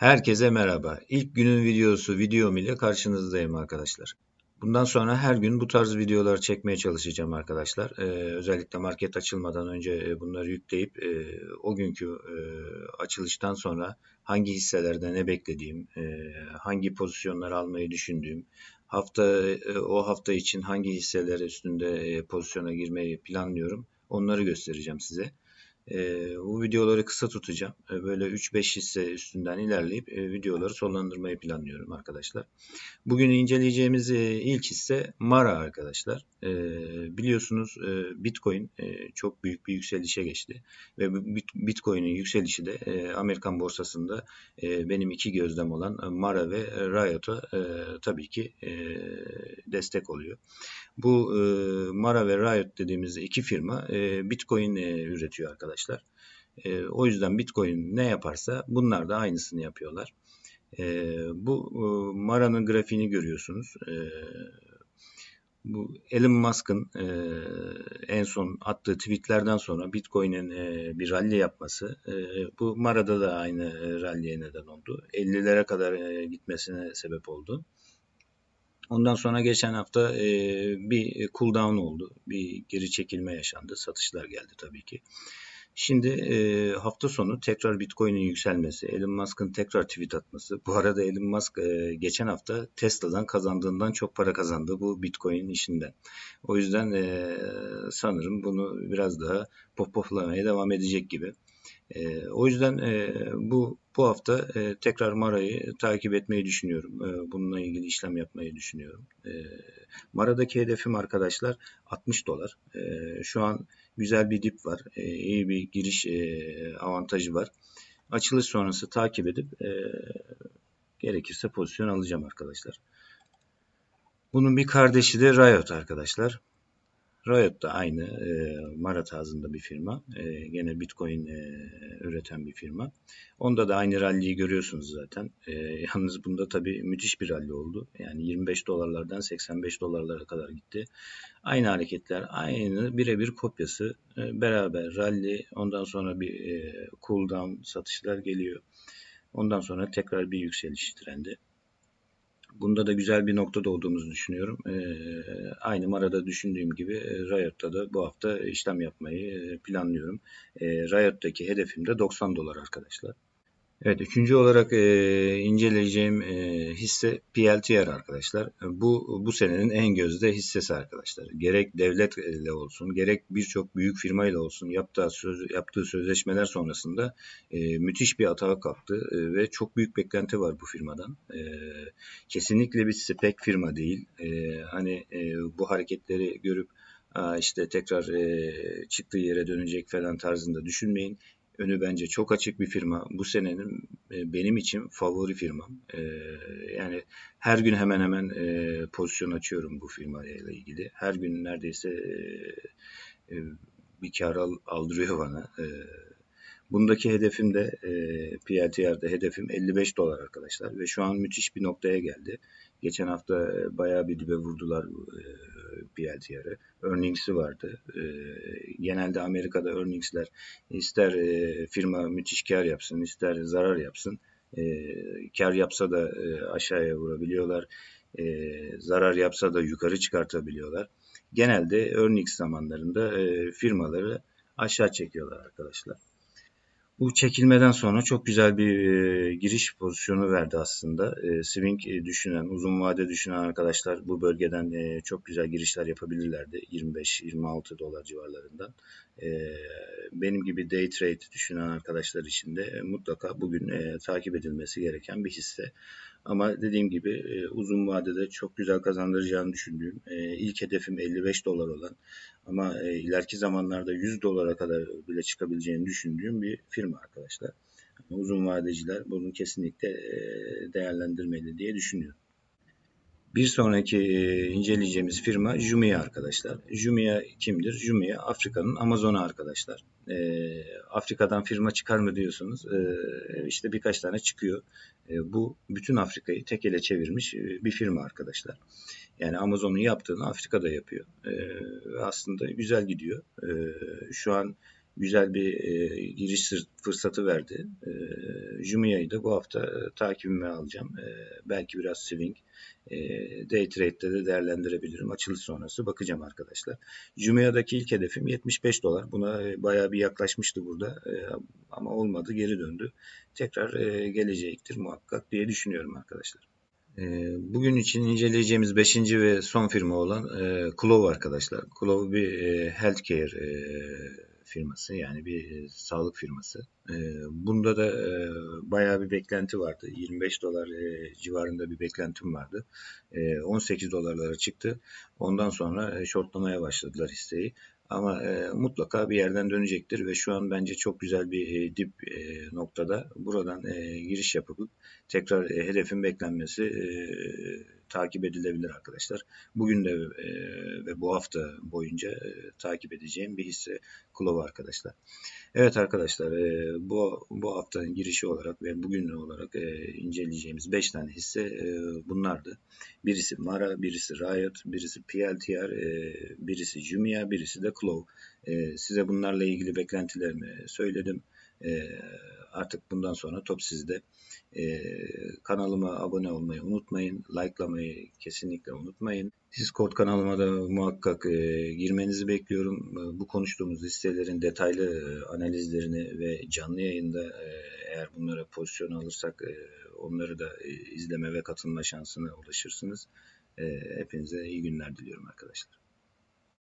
Herkese merhaba. İlk günün videosu videom ile karşınızdayım arkadaşlar. Bundan sonra her gün bu tarz videolar çekmeye çalışacağım arkadaşlar. Ee, özellikle market açılmadan önce e, bunları yükleyip e, o günkü e, açılıştan sonra hangi hisselerde ne beklediğim, e, hangi pozisyonlar almayı düşündüğüm, hafta e, o hafta için hangi hisseler üstünde e, pozisyona girmeyi planlıyorum. Onları göstereceğim size. E, bu videoları kısa tutacağım. E, böyle 3-5 hisse üstünden ilerleyip e, videoları sonlandırmayı planlıyorum arkadaşlar. Bugün inceleyeceğimiz e, ilk hisse Mara arkadaşlar. E, biliyorsunuz e, Bitcoin e, çok büyük bir yükselişe geçti. Ve Bitcoin'in yükselişi de e, Amerikan borsasında e, benim iki gözlem olan Mara ve Riot'a e, tabii ki e, destek oluyor. Bu e, Mara ve Riot dediğimiz iki firma e, Bitcoin e, üretiyor arkadaşlar. E, o yüzden Bitcoin ne yaparsa bunlar da aynısını yapıyorlar. E, bu e, Mara'nın grafiğini görüyorsunuz. E, bu Elon Musk'ın e, en son attığı tweetlerden sonra Bitcoin'in e, bir rally yapması e, bu Mara'da da aynı e, rally'e neden oldu. 50'lere kadar e, gitmesine sebep oldu. Ondan sonra geçen hafta e, bir cool down oldu. Bir geri çekilme yaşandı. Satışlar geldi tabii ki. Şimdi e, hafta sonu tekrar Bitcoin'in yükselmesi, Elon Musk'ın tekrar tweet atması. Bu arada Elon Musk e, geçen hafta Tesla'dan kazandığından çok para kazandı bu Bitcoin işinden. O yüzden e, sanırım bunu biraz daha popoflamaya devam edecek gibi. E, o yüzden e, bu bu hafta e, tekrar Mara'yı takip etmeyi düşünüyorum. E, bununla ilgili işlem yapmayı düşünüyorum. E, Mara'daki hedefim arkadaşlar 60 dolar. E, şu an güzel bir dip var. E, iyi bir giriş e, avantajı var. Açılış sonrası takip edip e, gerekirse pozisyon alacağım arkadaşlar. Bunun bir kardeşi de Riot arkadaşlar. Riot da aynı e, Mara tarzında bir firma. E, gene Bitcoin e, üreten bir firma. Onda da aynı rally'yi görüyorsunuz zaten. E, yalnız bunda tabii müthiş bir rally oldu. Yani 25 dolarlardan 85 dolarlara kadar gitti. Aynı hareketler, aynı birebir kopyası. E, beraber rally, ondan sonra bir e, cool satışlar geliyor. Ondan sonra tekrar bir yükseliş trendi. Bunda da güzel bir noktada olduğumuzu düşünüyorum. E, aynı Mara'da düşündüğüm gibi e, Riot'ta da bu hafta işlem yapmayı planlıyorum. E, Riot'taki hedefim de 90 dolar arkadaşlar. Evet, üçüncü olarak e, inceleyeceğim e, hisse PLTR arkadaşlar. Bu bu senenin en gözde hissesi arkadaşlar. Gerek devletle olsun, gerek birçok büyük firmayla olsun yaptığı söz, yaptığı sözleşmeler sonrasında e, müthiş bir atağa kalktı e, ve çok büyük beklenti var bu firmadan. E, kesinlikle bir spek firma değil. E, hani e, bu hareketleri görüp işte tekrar e, çıktığı yere dönecek falan tarzında düşünmeyin önü bence çok açık bir firma. Bu senenin e, benim için favori firmam. E, yani her gün hemen hemen e, pozisyon açıyorum bu firmayla ilgili. Her gün neredeyse bir kar aldırıyor bana. Bundaki hedefim de e, PLTR'de hedefim 55 dolar arkadaşlar ve şu an müthiş bir noktaya geldi. Geçen hafta bayağı bir dibe vurdular e, PLTR'ı. Earnings'i vardı. E, genelde Amerika'da earnings'ler ister e, firma müthiş kar yapsın, ister zarar yapsın. E, kar yapsa da e, aşağıya vurabiliyorlar. E, zarar yapsa da yukarı çıkartabiliyorlar. Genelde earnings zamanlarında e, firmaları aşağı çekiyorlar arkadaşlar. Bu çekilmeden sonra çok güzel bir e, giriş pozisyonu verdi aslında. E, swing e, düşünen, uzun vade düşünen arkadaşlar bu bölgeden e, çok güzel girişler yapabilirlerdi. 25-26 dolar civarlarından. E, benim gibi day trade düşünen arkadaşlar için de e, mutlaka bugün e, takip edilmesi gereken bir hisse. Ama dediğim gibi e, uzun vadede çok güzel kazandıracağını düşündüğüm e, ilk hedefim 55 dolar olan ama e, ileriki zamanlarda 100 dolara kadar bile çıkabileceğini düşündüğüm bir firma arkadaşlar. Uzun vadeciler bunu kesinlikle e, değerlendirmeli diye düşünüyorum. Bir sonraki e, inceleyeceğimiz firma Jumia arkadaşlar. Jumia kimdir? Jumia Afrika'nın Amazon'u arkadaşlar. E, Afrika'dan firma çıkar mı diyorsunuz? E, işte birkaç tane çıkıyor. E, bu bütün Afrika'yı tek ele çevirmiş e, bir firma arkadaşlar. Yani Amazon'un yaptığını Afrika'da yapıyor. E, aslında güzel gidiyor. E, şu an güzel bir e, giriş fırsatı verdi. E, Jumia'yı da bu hafta e, takibime alacağım. E, belki biraz swing. E, day trade'de de değerlendirebilirim. Açılış sonrası bakacağım arkadaşlar. Jumia'daki ilk hedefim 75 dolar. Buna e, bayağı bir yaklaşmıştı burada. E, ama olmadı geri döndü. Tekrar e, gelecektir muhakkak diye düşünüyorum arkadaşlar. E, Bugün için inceleyeceğimiz 5. ve son firma olan e, Clove arkadaşlar. Clove bir e, healthcare firması yani bir e, sağlık firması. E, bunda da e, bayağı bir beklenti vardı. 25 dolar e, civarında bir beklentim vardı. E, 18 dolarlara çıktı. Ondan sonra e, shortlamaya başladılar hisseyi. Ama mutlaka bir yerden dönecektir ve şu an bence çok güzel bir dip noktada. Buradan giriş yapıp tekrar hedefin beklenmesi takip edilebilir arkadaşlar. Bugün de e, ve bu hafta boyunca e, takip edeceğim bir hisse Klova arkadaşlar. Evet arkadaşlar e, bu bu haftanın girişi olarak ve bugün olarak inceleyeceğimiz 5 tane hisse bunlardı. Birisi Mara, birisi Riot, birisi PLTR, e, birisi Jumia, birisi de Clove. Size bunlarla ilgili beklentilerimi söyledim. E, artık bundan sonra top sizde. E, kanalıma abone olmayı unutmayın. Likelamayı kesinlikle unutmayın. Discord kanalıma da muhakkak e, girmenizi bekliyorum. E, bu konuştuğumuz listelerin detaylı e, analizlerini ve canlı yayında e, eğer bunlara pozisyon alırsak e, onları da e, izleme ve katılma şansına ulaşırsınız. E, hepinize iyi günler diliyorum arkadaşlar.